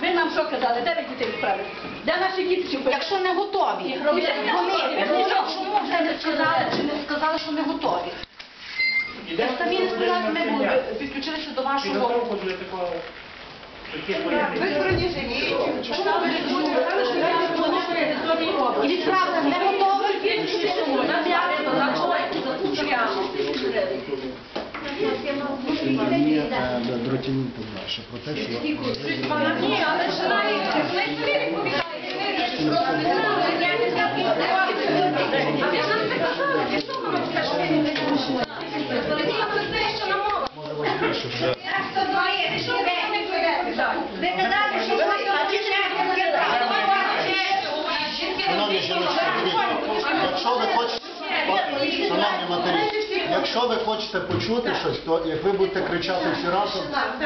Ви нам що казали? Де ви дітей відправили? Де наші діти? Чи Якщо не готові, Їх вони, не готові. вони чому вже не сказали, чи не сказали, що не готові? Як самі не сказали, ми були, підключилися до вашого... І відправили не готові, Ні, Дротінін подальше про те, що Ні, але ж навіть ви собі відповідаєте, ви я не знаю, а ви ж нам це казали, ви що нам скажете, що ви не відповідаєте? Полетіла про те, що на Як то двоє, ви що ви не відповідаєте? Ви казали, що ви Шановні жіночки, якщо ви хочете, шановні матері, якщо ви хочете почути щось, то як ви будете кричати всі разом,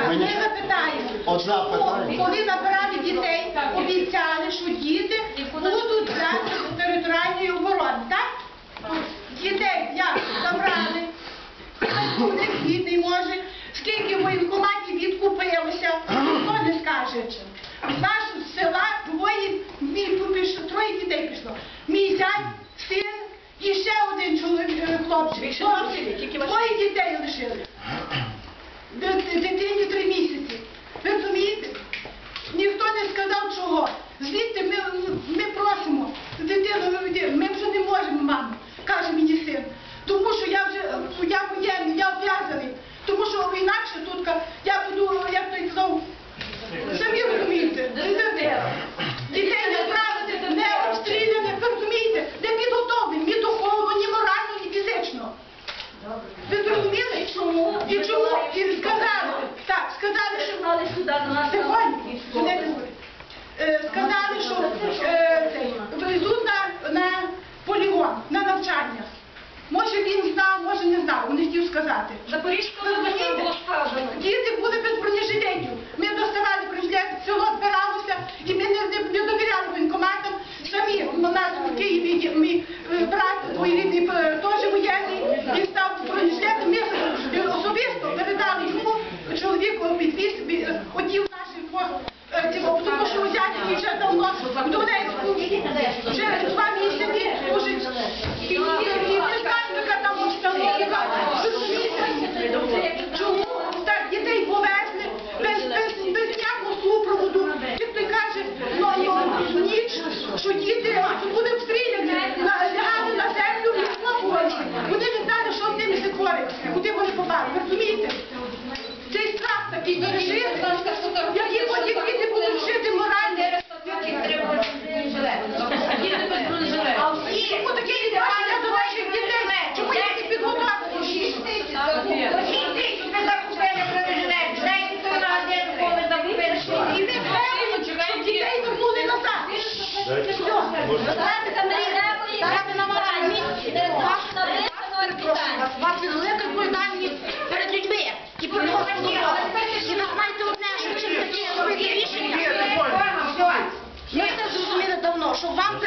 ви Ми запитаємо, Одна питання. коли набирали дітей, обіцяли, що діти будуть брати територіальної оборони, так? Дітей як забрали, у них бідний може, скільки воєнкоматів відкупилося, хто не скаже. З нашого села двоє, мій тут пішло, троє дітей пішло. Мій зять, син і ще один чоловік, е, хлопчик. Більше не тільки ваші. Двоє дітей лишили. Дитині три місяці. Ви розумієте? Ніхто не сказав чого. Звідти ми, ми просимо дитину виведи. Ми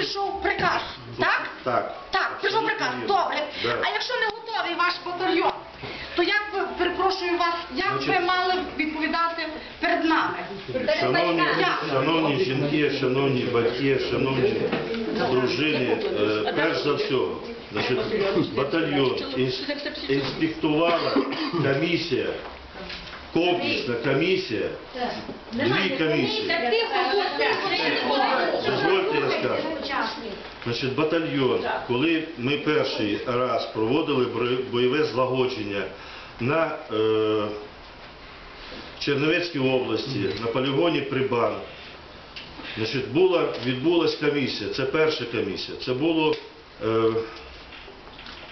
прийшов приказ, так? Так. Так, прийшов приказ, добре. Да. А якщо не готовий ваш батальйон, то як ви, перепрошую вас, як ви мали відповідати перед нами? Шановні, шановні жінки, шановні батьки, шановні дружини, е, перш за все, значить, батальйон інс- інспектувала комісія, комплексна комісія, дві комісії. Дозвольте, я скажу. Значить, батальйон, коли ми перший раз проводили бойове злагодження на е, Чернівецькій області, на полігоні Прибан, значить, була, відбулась комісія, це перша комісія, це було е,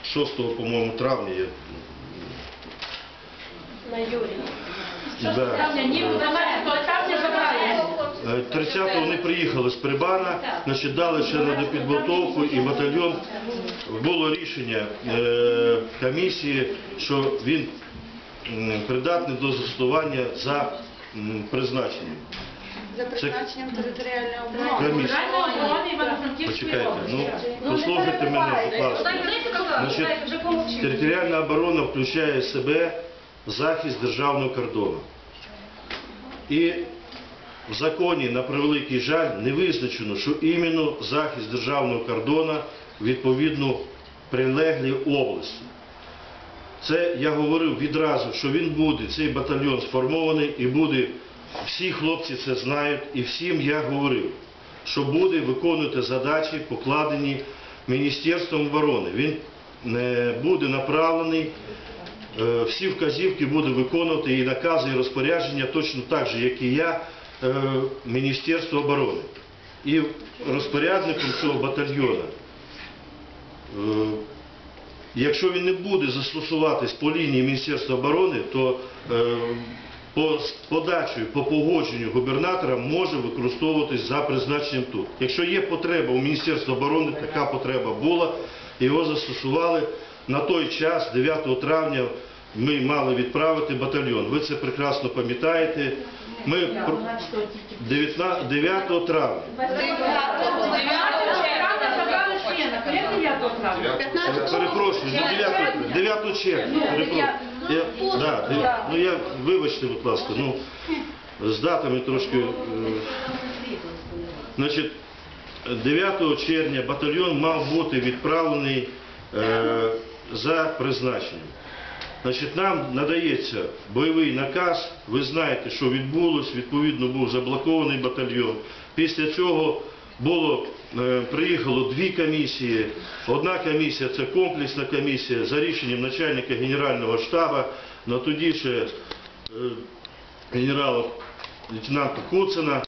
6, по-моєму, травня. Я- Да. Е, 30-го вони приїхали з Прибана, значить, дали ще на допідготовку і батальйон. Було рішення е, комісії, що він м, придатний до застосування за м, призначенням. За призначенням територіальної Комісія. Почекайте, ну послухайте мене, будь ласка. Значить, територіальна оборона включає в себе захист державного кордону. І в законі, на превеликий жаль, не визначено, що іменно захист державного кордону відповідно прилеглі області. Це я говорив відразу, що він буде, цей батальйон сформований і буде, всі хлопці це знають, і всім я говорив, що буде виконувати задачі, покладені Міністерством оборони. Він не буде направлений, е, всі вказівки буде виконувати і накази, і розпорядження точно так же, як і я, е, Міністерство оборони. І розпорядником цього батальйону Е, Якщо він не буде застосуватись по лінії Міністерства оборони, то е, по подачею, по погодженню губернатора може використовуватись за призначенням тут. Якщо є потреба у Міністерства оборони, така потреба була, його застосували на той час, 9 травня, ми мали відправити батальйон. Ви це прекрасно пам'ятаєте. Ми про- 19 9 травня. Перепрошую, не 9, 9 червня. Перепрошую. Я, да, дев- ну я, вибачте, будь ласка, ну, з датами трошки. е, Значить, 9 червня батальйон мав бути відправлений е, за призначенням. Значить, нам надається бойовий наказ, ви знаєте, що відбулось, відповідно був заблокований батальйон. Після цього було, е, приїхало дві комісії. Одна комісія це комплексна комісія за рішенням начальника Генерального штабу, на тоді ще е, генерала лейтенанта Куцина.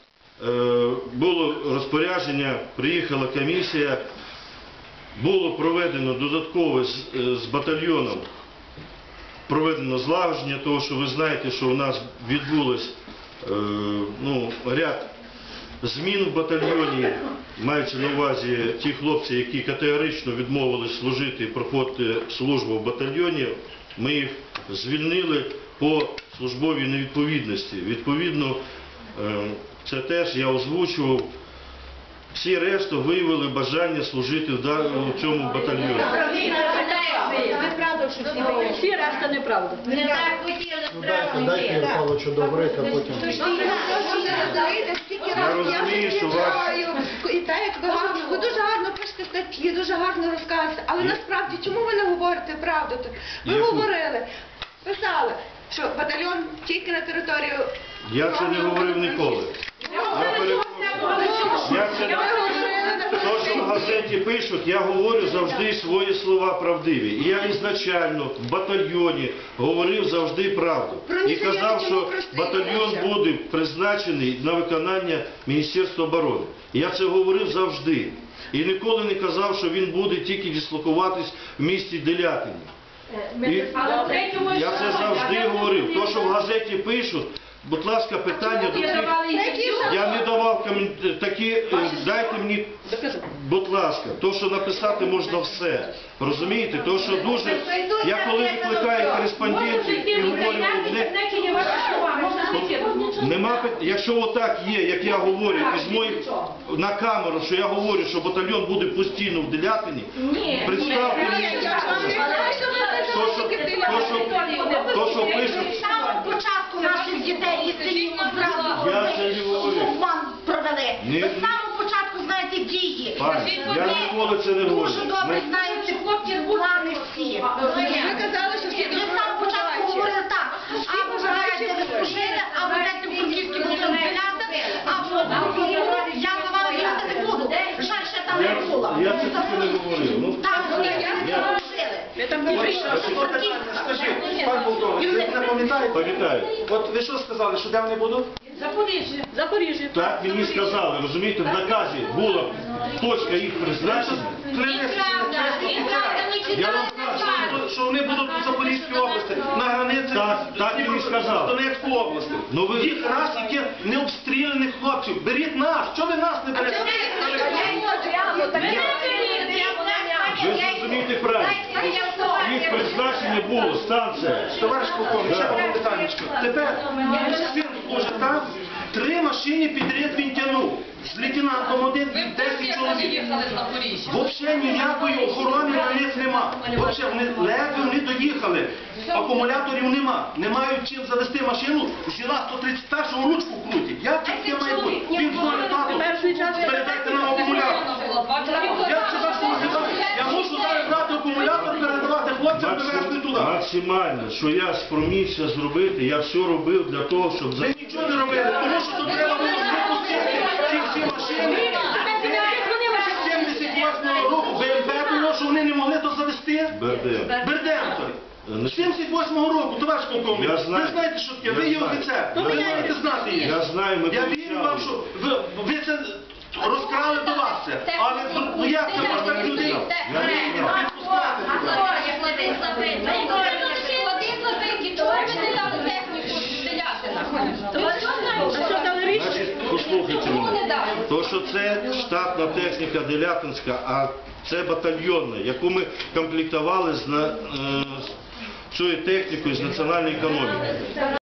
Е, Було розпорядження, приїхала комісія, було проведено додаткове з, е, батальйоном проведено злагодження, того, що ви знаєте, що у нас відбулось е, ну, ряд змін в батальйоні, маючи на увазі ті хлопці, які категорично відмовились служити і проходити службу в батальйоні, ми їх звільнили по службовій невідповідності. Відповідно, е, це теж я озвучував. Всі решта виявили бажання служити в цьому батальйоні. Неправда, що всі Всі решта неправда. Не так хотіли, Ну, дайте, дайте Юрію Павловичу договорити, а потім... Я розумію, що вас І так, як ви гарно, ви дуже гарно пишете статті, дуже гарно розказуєте, але насправді чому ви не говорите правду? тут? Ви говорили, писали, що батальйон тільки на територію. Я це не говорив ніколи. Я перепрошую. Я це. То, що в газеті пишуть, я говорю завжди свої слова правдиві. І я ізначально в батальйоні говорив завжди правду. І казав, що батальйон буде призначений на виконання Міністерства оборони. Я це говорив завжди. І ніколи не казав, що він буде тільки дислокуватись в місті Делятині. І я це завжди говорив. То, що в газеті пишуть, будь ласка, питання до цих. Я не давав комент- такі, е, дайте мені, будь ласка, то, що написати можна все. Розумієте? То, що дуже, я коли викликаю кореспондентів і говорю одне, нема пит- якщо отак є, як я говорю, із моїх на камеру, що я говорю, що батальйон буде постійно в Делятині, представте мені, то, що, то, що, то, що пишуть, наших дітей і синів одразу Я це не говорю. обман провели. Ні. Ви з самого початку знаєте дії. Пані, я ніколи це не говорю. Дуже добре Ми- знаєте плани всі. Ви казали, що всі Ви з самого початку говорили так. Або ви маєте ви служили, або дайте в Франківській будемо стріляти, або я за вами їхати не буду. Жаль, що я там Я, не була. я це таки не говорив. Ну, Там вони не Ви там не прийшли. Скажіть, пан полковник, ви не пам'ятаєте? пам'ятаю. От ви що сказали, що де вони будуть? Запоріжжя. Запоріжжя. Так мені сказали, розумієте, в наказі була точка їх призначення. Неправда, неправда, ми Я вам читали кажу, наказ. Що вони будуть у Запорізькій області, на границі Так, так мені сказали. з областю. Ну ви- Їх раз, які не обстріляних хлопців. Беріть нас, чого ви нас не берете? Ви призначення було станція. Товариш полковник, ще одне питання. Тепер син служить там, Три машини підряд він тягнув. З лейтенантом один і 10 чоловік. Взагалі ніякої охорони на них нема. Взагалі, вони ледве вони доїхали. Акумуляторів нема. Не мають чим завести машину. Взяла 131 ручку крутить. Як це таке має бути? Він дзвонить тату. Перший час Передайте нам акумулятор. Як це так називає? Я мушу зараз брати акумулятор, передавати довести туди. Максимально, що я спромігся зробити, я все робив для того, щоб за Ви нічого не робили, тому що тут треба було випустити ці всі машини. 78 року БМП було, що вони не могли то завести. БРД. Берденкові. Ну, 78 року, товариш полковник, Я знаю. ви знаєте, що таке, Я ви є знаю. офіцер, Я ви знаю. маєте знати їх. Я знаю, ми Я вірю вам, що ви, ви це розкрали до вас це, але ну як це може так людей? Я не знаю. А То, що це штатна техніка Делятинська, а це батальйонна, яку ми комплектували з, на- е, цією технікою з національної економіки.